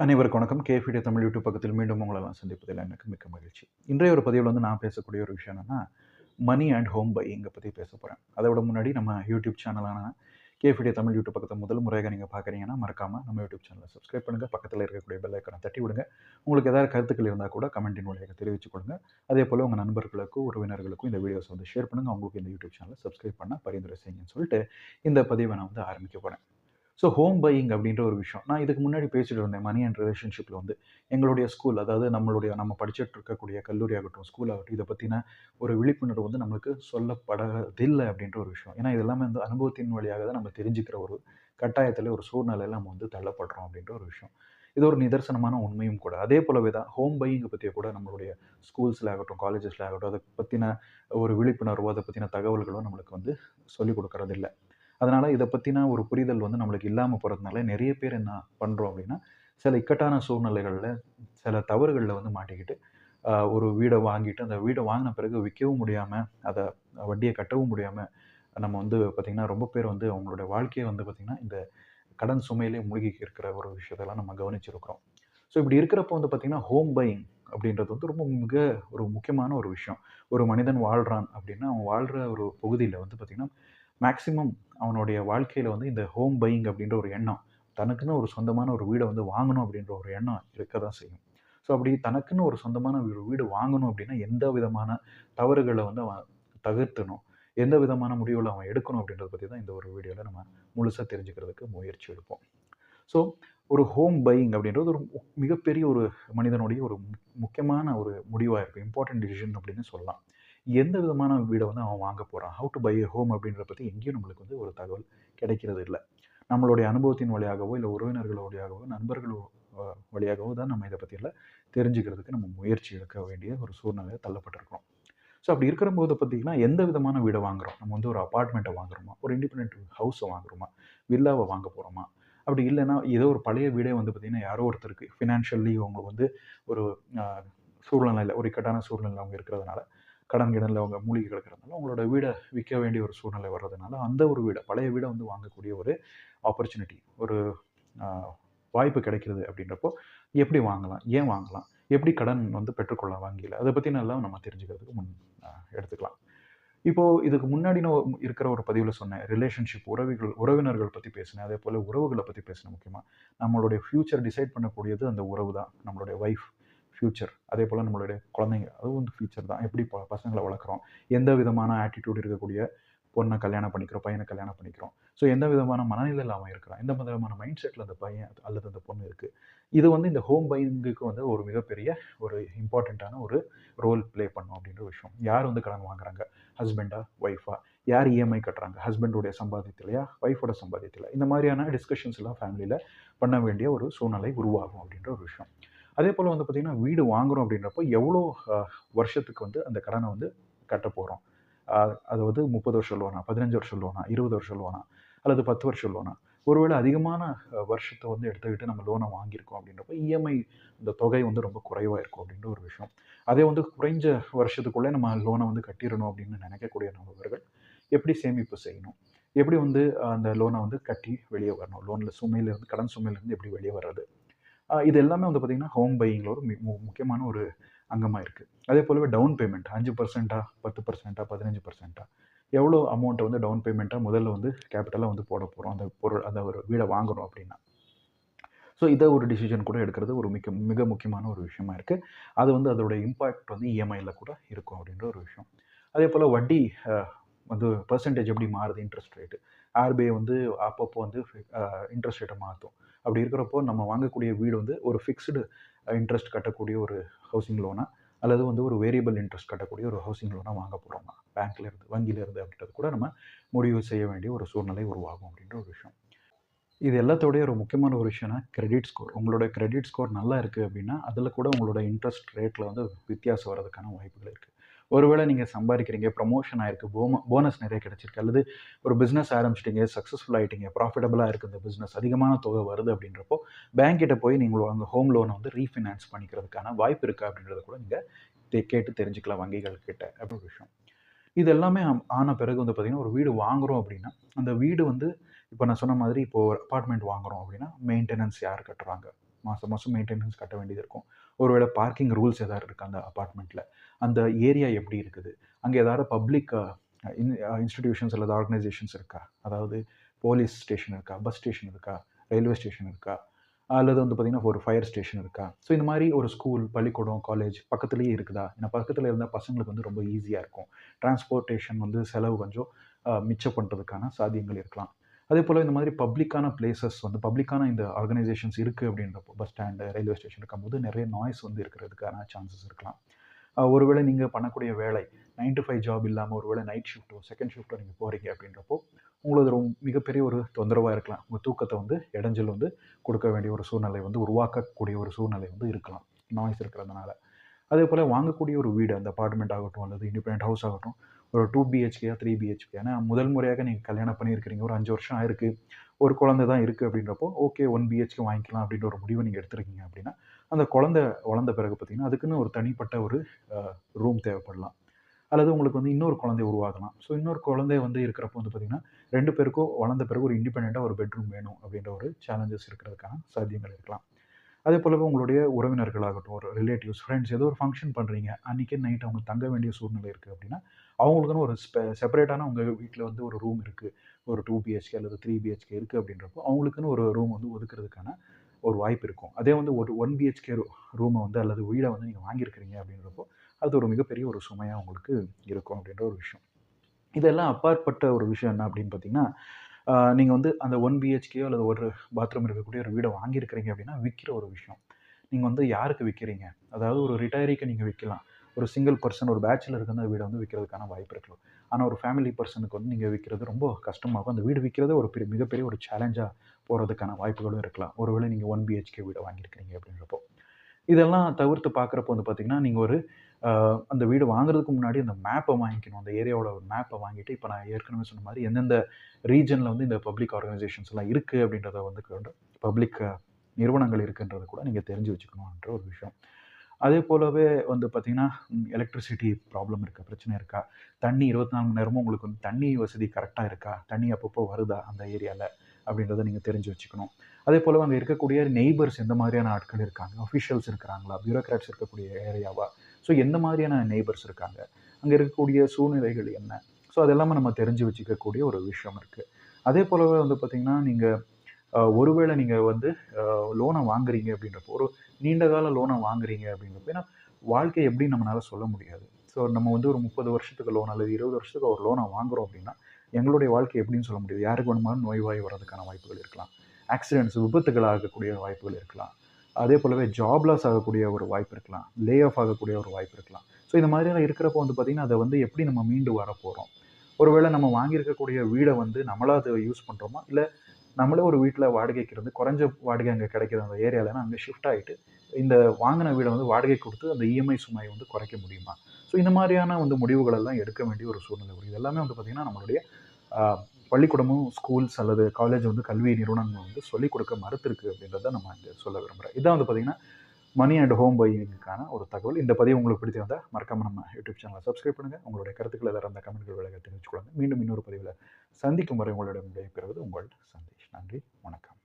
அனைவருக்கும் வணக்கம். கேஃபிடே தமிழ் யூடியூப் பக்கத்தில் மீண்டும் உங்களை நான் சந்திப்பதில் எனக்கு மிக்க மகிழ்ச்சி. இன்றைய ஒரு பதிவில் வந்து நான் பேசக்கூடிய ஒரு விஷயம் என்னென்னா மணி அண்ட் ஹோம் பையிங்கை பற்றி பேச போகிறேன் அதோட முன்னாடி நம்ம யூடியூப் சேனலான கேஃபிடே தமிழ் யூடியூப் பக்கத்தை முதல் முறையாக நீங்கள் பார்க்குறீங்கன்னா மறக்காமல் நம்ம யூடியூப் சேனலை சப்ஸ்கிரைப் பண்ணுங்கள் பக்கத்தில் இருக்கக்கூடிய பெல் ஐக்கனை தட்டி விடுங்க. உங்களுக்கு ஏதாவது கருத்துக்கள் இருந்தால் கூட கமெண்டின் வழியாக தெரிவித்துக் கொடுங்க அதே போல் உங்கள் நண்பர்களுக்கும் உறவினர்களுக்கும் இந்த வீடியோஸ் வந்து ஷேர் பண்ணுங்கள் அவங்களுக்கு இந்த யூடியூப் சேனலை சப்ஸ்கிரைப் பண்ண பரிந்துரை செய்யுங்கன்னு சொல்லிட்டு இந்த பதிவை நான் வந்து ஆரம்பிக்க போகிறேன் ஸோ ஹோம் பையிங் அப்படின்ற ஒரு விஷயம். நான் இதுக்கு முன்னாடி பேசிட்டு இருந்தேன். மணி அண்ட் ரிலேஷன்ஷிப்பில் வந்து எங்களுடைய ஸ்கூல் அதாவது நம்மளுடைய நம்ம படிச்சுட்டு இருக்கக்கூடிய கல்லூரி ஆகட்டும் ஸ்கூல் ஆகட்டும் இதை பற்றின ஒரு விழிப்புணர்வு வந்து நம்மளுக்கு சொல்லப்படதில்லை அப்படின்ற ஒரு விஷயம். ஏன்னா இதெல்லாமே வந்து அனுபவத்தின் வழியாக தான் நம்ம தெரிஞ்சுக்கிற ஒரு கட்டாயத்தில் ஒரு சூழ்நிலையில் நம்ம வந்து தள்ளப்படுறோம் அப்படின்ற ஒரு விஷயம். இது ஒரு நிதர்சனமான உண்மையும் கூட. அதே போலவே தான் ஹோம் பையிங்கை பற்றிய கூட நம்மளுடைய ஸ்கூல்ஸில் ஆகட்டும் காலேஜஸில் ஆகட்டும் அதை பற்றின ஒரு விழிப்புணர்வோ அதை பற்றின தகவல்களோ நம்மளுக்கு வந்து சொல்லிக் கொடுக்கறதில்ல. அதனால் இதை பற்றின ஒரு புரிதல் வந்து நம்மளுக்கு இல்லாமல் போகிறதுனால நிறைய பேர் என்ன பண்ணுறோம் அப்படின்னா சில இக்கட்டான சூழ்நிலைகளில் சில தவறுகளில் வந்து மாட்டிக்கிட்டு ஒரு வீடை வாங்கிட்டு அந்த வீடை வாங்கின பிறகு விற்கவும் முடியாமல் அதை வட்டியை கட்டவும் முடியாமல் நம்ம வந்து பார்த்திங்கன்னா ரொம்ப பேர் வந்து அவங்களுடைய வாழ்க்கையை வந்து பார்த்திங்கன்னா இந்த கடன் சுமையிலே மூழ்கி இருக்கிற ஒரு விஷயத்தெல்லாம் நம்ம கவனிச்சிருக்கிறோம். ஸோ இப்படி இருக்கிறப்போ வந்து பார்த்திங்கன்னா ஹோம் பையிங் அப்படின்றது வந்து ரொம்ப மிக ஒரு முக்கியமான ஒரு விஷயம். ஒரு மனிதன் வாழ்கிறான் அப்படின்னா அவன் வாழ்கிற ஒரு பகுதியில் வந்து பார்த்திங்கன்னா மேக்ஸிமம் அவனுடைய வாழ்க்கையில் வந்து இந்த ஹோம் பையிங் அப்படின்ற ஒரு எண்ணம் தனக்குன்னு ஒரு சொந்தமான ஒரு வீடை வந்து வாங்கணும் அப்படின்ற ஒரு எண்ணம் இருக்க தான் செய்யும். ஸோ அப்படி தனக்குன்னு ஒரு சொந்தமான ஒரு வீடு வாங்கணும் அப்படின்னா எந்த விதமான தவறுகளை வந்து அவன் தவிர்த்தணும் எந்த விதமான முடிவுகளை அவன் எடுக்கணும் அப்படின்றத பற்றி தான் இந்த ஒரு வீடியோவில் நம்ம முழுசாக தெரிஞ்சுக்கிறதுக்கு முயற்சி எடுப்போம். ஸோ ஒரு ஹோம் பையிங் அப்படின்றது ஒரு மிகப்பெரிய ஒரு மனிதனுடைய ஒரு மு- முக்கியமான ஒரு முடிவாக இருக்கும். இம்பார்ட்டன்ட் டிசிஷன் அப்படின்னு சொல்லலாம். எந்த விதமான வீடை வந்து அவன் வாங்க போகிறான் how to buy a home அப்படின்றத பற்றி எங்கேயும் நம்மளுக்கு வந்து ஒரு தகவல் கிடைக்கிறது இல்லை. நம்மளுடைய அனுபவத்தின் வழியாகவோ இல்லை உறவினர்கள் வழியாகவோ நண்பர்கள் வழியாகவோ தான் நம்ம இதை பற்றியெல்லாம் தெரிஞ்சுக்கிறதுக்கு நம்ம முயற்சி எடுக்க வேண்டிய ஒரு சூழ்நிலையை தள்ளப்பட்டிருக்கிறோம். ஸோ அப்படி இருக்கிற போது பார்த்தீங்கன்னா எந்த விதமான வீடை வாங்குறோம்? நம்ம வந்து ஒரு அப்பார்ட்மெண்ட்டை வாங்குறோமா? ஒரு இண்டிபெண்ட் ஹவுஸை வாங்குறோமா? வில்லாவை வாங்க போகிறோமா அப்படி இல்லைன்னா ஏதோ ஒரு பழைய வீடே வந்து பார்த்திங்கன்னா யாரோ ஒருத்தருக்கு ஃபினான்ஷியலி அவங்க வந்து ஒரு சூழ்நிலையில் ஒரு இக்கட்டான சூழ்நிலை அவங்க இருக்கிறதுனால கடன் கிடனில் அவங்க மூலிகை கிடக்கிறதுனால அவங்களோட வீடை விற்க வேண்டிய ஒரு சூழ்நிலை வர்றதுனால அந்த ஒரு வீடை பழைய வீடை வந்து வாங்கக்கூடிய ஒரு ஆப்பர்ச்சுனிட்டி ஒரு வாய்ப்பு கிடைக்கிறது அப்படின்றப்போ எப்படி வாங்கலாம் ஏன் வாங்கலாம் எப்படி கடன் வந்து பெற்றுக்கொள்ளலாம் வங்கியில்? அதை பற்றி நல்லா நம்ம தெரிஞ்சுக்கிறதுக்கு முன் எடுத்துக்கலாம். இப்போது இதுக்கு முன்னாடி நான் இருக்கிற ஒரு பதிவில் சொன்னேன் ரிலேஷன்ஷிப் உறவுகள் உறவினர்கள் பற்றி பேசினேன் அதே போல் உறவுகளை பற்றி பேசினேன் முக்கியமாக நம்மளுடைய ஃப்யூச்சர் டிசைட் பண்ணக்கூடியது அந்த உறவு தான் நம்மளுடைய ஒய்ஃப் ஃப்யூச்சர் அதே போல் நம்மளுடைய குழந்தைங்க அதுவும் வந்து ஃப்யூச்சர் தான். எப்படி ப பசங்களை வளர்க்குறோம்? எந்த விதமான ஆட்டிடியூட் இருக்கக்கூடிய பொண்ணை கல்யாணம் பண்ணிக்கிறோம்? பையனை கல்யாணம் பண்ணிக்கிறோம்? ஸோ எந்த விதமான மனநிலையில் அவன் இருக்கிறான்? எந்த விதமான மைண்ட் செட்டில் அந்த பையன் அல்லது அந்த பொண்ணு இருக்குது இது வந்து இந்த ஹோம் பையிங்குக்கு வந்து ஒரு மிகப்பெரிய ஒரு இம்பார்ட்டண்ட்டான ஒரு ரோல் ப்ளே பண்ணும் அப்படின்ற விஷயம். யார் வந்து கடன் வாங்குறாங்க? ஹஸ்பண்டா ஒய்ஃபா யார் இஎம்ஐ கட்டுறாங்க? ஹஸ்பண்டோடைய சம்பாதியத்திலையா ஒய்ஃபோட சம்பாதியத்தில் இந்த மாதிரியான டிஸ்கஷன்ஸ் எல்லாம் ஃபேமிலியில் பண்ண வேண்டிய ஒரு சூழ்நிலை உருவாகும் அப்படின்ற ஒரு விஷயம். அதே போல் வந்து பார்த்திங்கன்னா வீடு வாங்குறோம் அப்படின்றப்போ எவ்வளோ வருஷத்துக்கு வந்து அந்த கடனை வந்து கட்ட போகிறோம் அது வந்து முப்பது வருஷம் லோனா பதினஞ்சு வருஷம் லோனா இருபது வருஷம் லோனா அல்லது பத்து வருஷம் லோனா ஒருவேளை அதிகமான வருஷத்தை வந்து எடுத்துக்கிட்டு நம்ம லோனை வாங்கியிருக்கோம் அப்படின்றப்ப இஎம்ஐ இந்த தொகை வந்து ரொம்ப குறைவாக இருக்கும் அப்படின்ற ஒரு விஷயம். அதே வந்து குறைஞ்ச வருஷத்துக்குள்ளே நம்ம லோனை வந்து கட்டிடணும் அப்படின்னு நினைக்கக்கூடிய நபர்கள் எப்படி சேமிப்பு செய்யணும்? எப்படி வந்து அந்த லோனை வந்து கட்டி வெளியே வரணும்? லோனில் சுமையிலேருந்து கடன் சுமையிலேருந்து எப்படி வெளியே வர்றது? இது எல்லாமே வந்து பார்த்திங்கன்னா ஹோம் பையிங்கில் ஒரு மி- முக்கியமான ஒரு அங்கமாக இருக்குது அதே போலவே டவுன் பேமெண்ட் அஞ்சு பர்சன்ட்டா பத்து பர்சன்ட்டா பதினஞ்சு பர்சன்ட்டா எவ்வளோ அமௌண்ட்டை வந்து டவுன் பேமெண்ட்டாக முதல்ல வந்து கேபிட்டலாக வந்து போட போகிறோம் அந்த பொருள் அந்த ஒரு வீடை வாங்குகிறோம் அப்படின்னா. ஸோ இதை ஒரு டிசிஷன் கூட எடுக்கிறது ஒரு மிக மிக முக்கியமான ஒரு விஷயமா இருக்குது அது வந்து அதோட இம்பாக்ட் வந்து இஎம்ஐயில் கூட இருக்கும் அப்படின்ற ஒரு விஷயம். அதே போல் வட்டி வந்து பர்சன்டேஜ் எப்படி மாறுது? இன்ட்ரெஸ்ட் ரேட்டு ஆர்பிஐ வந்து அப்பப்போ வந்து இன்ட்ரெஸ்ட் ரேட்டை மாற்றும் அப்படி இருக்கிறப்போ நம்ம வாங்கக்கூடிய வீடு வந்து ஒரு ஃபிக்ஸ்டு இன்ட்ரெஸ்ட் கட்டக்கூடிய ஒரு ஹவுசிங் லோனா அல்லது வந்து ஒரு வேரியபிள் இன்ட்ரெஸ்ட் கட்டக்கூடிய ஒரு ஹவுசிங் லோனாக வாங்க போகிறோமா பேங்க்லேருந்து வங்கியிலேருந்து அப்படின்றது கூட நம்ம முடிவு செய்ய வேண்டிய ஒரு சூழ்நிலை உருவாகும் அப்படின்ற ஒரு விஷயம். இது எல்லாத்தோடைய ஒரு முக்கியமான ஒரு விஷயம்னா கிரெடிட் ஸ்கோர் உங்களோட கிரெடிட் ஸ்கோர் நல்லா இருக்குது அப்படின்னா அதில் கூட உங்களோட இன்ட்ரெஸ்ட் ரேட்டில் வந்து வித்தியாசம் வர்றதுக்கான வாய்ப்புகள் இருக்குது ஒருவேளை நீங்கள் சம்பாதிக்கிறீங்க ப்ரமோஷன் ஆயிருக்கு போம போனஸ் நிறைய கிடைச்சிருக்கு அல்லது ஒரு பிஸ்னஸ் ஆரம்பிச்சிட்டிங்க சக்ஸஸ்ஃபுல் ஆகிட்டீங்க ப்ராஃபிட்டபுளாக இருக்குது இந்த பிஸ்னஸ் அதிகமான தொகை வருது அப்படின்றப்போ பேங்க் கிட்ட போய் நீங்கள் அந்த ஹோம் லோனை வந்து ரீஃபினான்ஸ் பண்ணிக்கிறதுக்கான வாய்ப்பு இருக்குது அப்படின்றத கூட நீங்கள் கேட்டு தெரிஞ்சுக்கலாம் வங்கிகள் கிட்ட அப்படின்னு விஷயம். இது எல்லாமே ஆன பிறகு வந்து பார்த்திங்கன்னா ஒரு வீடு வாங்குறோம் அப்படின்னா அந்த வீடு வந்து இப்போ நான் சொன்ன மாதிரி இப்போ ஒரு அப்பார்ட்மெண்ட் வாங்குறோம் அப்படின்னா மெயின்டெனன்ஸ் யார் கட்டுறாங்க? மாதம் மாதம் மெயின்டெனன்ஸ் கட்ட வேண்டியது இருக்கும். ஒருவேளை பார்க்கிங் ரூல்ஸ் ஏதாவது இருக்குது அந்த அப்பார்ட்மெண்ட்டில் அந்த ஏரியா எப்படி இருக்குது? அங்கே ஏதாவது பப்ளிக் இன்ஸ்டிடியூஷன்ஸ் அல்லது ஆர்கனைசேஷன்ஸ் இருக்கா? அதாவது போலீஸ் ஸ்டேஷன் இருக்கா? பஸ் ஸ்டேஷன் இருக்கா? ரயில்வே ஸ்டேஷன் இருக்கா? அல்லது வந்து பார்த்திங்கன்னா ஒரு ஃபயர் ஸ்டேஷன் இருக்கா? ஸோ இந்த மாதிரி ஒரு ஸ்கூல் பள்ளிக்கூடம் காலேஜ் பக்கத்துலேயே இருக்குதா? ஏன்னா பக்கத்தில் இருந்தால் பசங்களுக்கு வந்து ரொம்ப ஈஸியாக இருக்கும். டிரான்ஸ்போர்ட்டேஷன் வந்து செலவு கொஞ்சம் மிச்சம் பண்ணுறதுக்கான சாத்தியங்கள் இருக்கலாம். அதே போல் இந்த மாதிரி பப்ளிக்கான பிளேசஸ் வந்து பப்ளிக்கான இந்த ஆர்கனைசேஷன்ஸ் இருக்குது அப்படின்றப்போ பஸ் ஸ்டாண்டு ரயில்வே ஸ்டேஷன் இருக்கும்போது நிறைய நாய்ஸ் வந்து இருக்கிறதுக்கான சான்சஸ் இருக்கலாம். ஒருவேளை நீங்கள் பண்ணக்கூடிய வேலை நைன் டு ஃபைவ் ஜாப் இல்லாமல் ஒருவேளை நைட் ஷிஃப்ட்டோ செகண்ட் ஷிஃப்ட்டோ நீங்கள் போகிறீங்க அப்படின்றப்போ உங்களுக்கு ரொம்ப மிகப்பெரிய ஒரு தொந்தரவாக இருக்கலாம். உங்கள் தூக்கத்தை வந்து இடைஞ்சல் வந்து கொடுக்க வேண்டிய ஒரு சூழ்நிலை வந்து உருவாக்கக்கூடிய ஒரு சூழ்நிலை வந்து இருக்கலாம். நாய்ஸ் இருக்கிறதுனால. அதே போல் வாங்கக்கூடிய ஒரு வீடு அந்த அப்பார்ட்மெண்ட் ஆகட்டும் அல்லது இண்டிபெண்ட் ஹவுஸ் ஆகட்டும் ஒரு டூ பிஹெச்கேயா த்ரீ பிஹெச்கே ஏன்னா முதல் முறையாக நீங்கள் கல்யாணம் பண்ணியிருக்கிறீங்க. ஒரு அஞ்சு வருஷம் ஆயிருக்கு. ஒரு குழந்தை தான் இருக்குது அப்படின்றப்போ ஓகே ஒன் பிஹெச்கே வாங்கிக்கலாம் அப்படின்ற ஒரு முடிவை நீங்கள் எடுத்துருக்கீங்க அப்படின்னா அந்த குழந்தை வளர்ந்த பிறகு பார்த்தீங்கன்னா அதுக்குன்னு ஒரு தனிப்பட்ட ஒரு ரூம் தேவைப்படலாம். அல்லது உங்களுக்கு வந்து இன்னொரு குழந்தை உருவாகலாம். ஸோ இன்னொரு குழந்தை வந்து இருக்கிறப்போ வந்து பார்த்திங்கன்னா ரெண்டு பேருக்கும் வளர்ந்த பிறகு ஒரு இண்டிபெண்ட்டாக ஒரு பெட்ரூம் வேணும் அப்படின்ற ஒரு சேலஞ்சஸ் இருக்கிறதுக்கான சாத்தியங்கள் இருக்கலாம். அதே போலவே உங்களுடைய உறவினர்களாகட்டும் ஒரு ரிலேட்டிவ்ஸ் ஃப்ரெண்ட்ஸ் ஏதோ ஒரு ஃபங்க்ஷன் பண்ணுறீங்க அன்றைக்கே நைட் அவங்க தங்க வேண்டிய சூழ்நிலை இருக்குது அப்படின்னா அவங்களுக்குன்னு ஒரு ஸ்பெ செப்பரேட்டான உங்கள் வீட்டில் வந்து ஒரு ரூம் இருக்குது ஒரு டூ பிஹெச்கே அல்லது த்ரீ பிஹெச்கே இருக்குது அப்படின்றப்போ அவங்களுக்குன்னு ஒரு ரூம் வந்து ஒதுக்குறதுக்கான ஒரு வாய்ப்பு இருக்கும். அதே வந்து ஒரு ஒன் பிஹெச்கே ரூமை வந்து அல்லது வீடை வந்து நீங்கள் வாங்கியிருக்கிறீங்க அப்படின்றப்போ அது ஒரு மிகப்பெரிய ஒரு சுமையாக உங்களுக்கு இருக்கும் அப்படின்ற ஒரு விஷயம். இதெல்லாம் அப்பாற்பட்ட ஒரு விஷயம் என்ன அப்படின்னு பார்த்தீங்கன்னா நீங்கள் வந்து அந்த ஒன் பிஹெச்கேயோ அல்லது ஒரு பாத்ரூம் இருக்கக்கூடிய ஒரு வீடை வாங்கியிருக்கிறீங்க அப்படின்னா விற்கிற ஒரு விஷயம். நீங்கள் வந்து யாருக்கு விற்கிறீங்க அதாவது ஒரு ரிட்டையரிக்கு நீங்கள் விற்கலாம் ஒரு சிங்கிள் பர்சன் ஒரு பேச்சுலருக்கு வந்து அந்த வீடை வந்து விற்கிறதுக்கான வாய்ப்பு இருக்கலாம் ஆனால் ஒரு ஃபேமிலி பர்சனுக்கு வந்து நீங்கள் விற்கிறது ரொம்ப கஷ்டமாகும். அந்த வீடு விற்கிறது ஒரு பெரிய மிகப்பெரிய ஒரு சேலஞ்சாக போகிறதுக்கான வாய்ப்புகளும் இருக்கலாம். ஒருவேளை நீங்கள் ஒன் பிஹெச்கே வீடை வாங்கியிருக்கிறீங்க அப்படின்றப்போ. இதெல்லாம் தவிர்த்து பார்க்குறப்போ வந்து பார்த்திங்கன்னா நீங்கள் ஒரு அந்த வீடு வாங்குறதுக்கு முன்னாடி அந்த மேப்பை வாங்கிக்கணும். அந்த ஏரியாவோட மேப்பை வாங்கிட்டு இப்போ நான் ஏற்கனவே சொன்ன மாதிரி எந்தெந்த ரீஜனில் வந்து இந்த பப்ளிக் ஆர்கனைசேஷன்ஸ் எல்லாம் இருக்குது அப்படின்றத வந்து பப்ளிக் நிறுவனங்கள் இருக்குன்றத கூட நீங்கள் தெரிஞ்சு வச்சுக்கணுன்ற ஒரு விஷயம். அதே போலவே வந்து பார்த்திங்கன்னா எலக்ட்ரிசிட்டி ப்ராப்ளம் இருக்கா? பிரச்சனை இருக்கா? தண்ணி இருபத்தி நாலு மணி நேரமும் உங்களுக்கு வந்து தண்ணி வசதி கரெக்டாக இருக்கா? தண்ணி அப்பப்போ வருதா அந்த ஏரியாவில் அப்படின்றத நீங்கள் தெரிஞ்சு வச்சுக்கணும். அதே போல் அங்கே இருக்கக்கூடிய நெய்பர்ஸ் எந்த மாதிரியான ஆட்கள் இருக்காங்க? அஃபிஷியல்ஸ் இருக்கிறாங்களா? பியூரோக்ராட்ஸ் இருக்கக்கூடிய ஏரியாவா ஸோ எந்த மாதிரியான நெய்பர்ஸ் இருக்காங்க? அங்கே இருக்கக்கூடிய சூழ்நிலைகள் என்ன? ஸோ அதெல்லாமே நம்ம தெரிஞ்சு வச்சுக்கக்கூடிய ஒரு விஷயம் இருக்குது அதே போலவே வந்து பார்த்திங்கன்னா நீங்கள் ஒருவேளை நீங்கள் வந்து லோனை வாங்குறீங்க அப்படின்றப்போ ஒரு நீண்ட கால லோனை வாங்குறீங்க அப்படின்றப்போ ஏன்னா வாழ்க்கை எப்படி நம்மளால் சொல்ல முடியாது. ஸோ நம்ம வந்து ஒரு முப்பது வருஷத்துக்கு லோன் அல்லது இருபது வருஷத்துக்கு ஒரு லோனை வாங்குறோம் அப்படின்னா எங்களுடைய வாழ்க்கை எப்படின்னு சொல்ல முடியாது. யாருக்கு வேணுமாலும் நோய்வாய் வர்றதுக்கான வாய்ப்புகள் இருக்கலாம். ஆக்சிடென்ட்ஸ் விபத்துகள் ஆகக்கூடிய வாய்ப்புகள் இருக்கலாம். அதே போலவே ஜாப் லாஸ் ஆகக்கூடிய ஒரு வாய்ப்பு இருக்கலாம். லே ஆஃப் ஆகக்கூடிய ஒரு வாய்ப்பு இருக்கலாம். ஸோ இந்த மாதிரியான இருக்கிறப்போ வந்து பார்த்திங்கன்னா அதை வந்து எப்படி நம்ம மீண்டு வர போகிறோம் ஒருவேளை நம்ம வாங்கியிருக்கக்கூடிய வீடை வந்து நம்மளாக அதை யூஸ் பண்ணுறோமா இல்லை நம்மளே ஒரு வீட்டில் வாடகைக்கு இருந்து குறைஞ்ச வாடகை அங்கே கிடைக்கிற அந்த ஏரியாவில்னா அங்கே ஷிஃப்ட் ஆகிட்டு இந்த வாங்கின வீடை வந்து வாடகை கொடுத்து அந்த இஎம்ஐ சுமையை வந்து குறைக்க முடியுமா? ஸோ இந்த மாதிரியான வந்து முடிவுகள் எல்லாம் எடுக்க வேண்டிய ஒரு சூழ்நிலை வரும். எல்லாமே வந்து பார்த்திங்கன்னா நம்மளுடைய பள்ளிக்கூடமும் ஸ்கூல்ஸ் அல்லது காலேஜ் வந்து கல்வி நிறுவனங்கள் வந்து சொல்லிக் கொடுக்க மறுத்திருக்கு அப்படின்றத நம்ம இங்கே சொல்ல விரும்புகிறேன் இதான் வந்து பார்த்திங்கன்னா மணி அண்ட் ஹோம் பையிங்கான ஒரு தகவல். இந்த பதிவு உங்களுக்கு பிடிச்சிருந்தால் மறக்காமல் நம்ம யூடியூப் சேனலை சப்ஸ்கிரைப் பண்ணுங்கள் உங்களுடைய கருத்துக்கள் எதாவது அந்த கமெண்ட்கள் விலக தெரிவிச்சுக்கொள்ளுங்க மீண்டும் இன்னொரு பதிவில் சந்திக்கும் வரை உங்களிடம் விடைபெறுவது உங்கள் சந்தேஷ். நன்றி. வணக்கம்.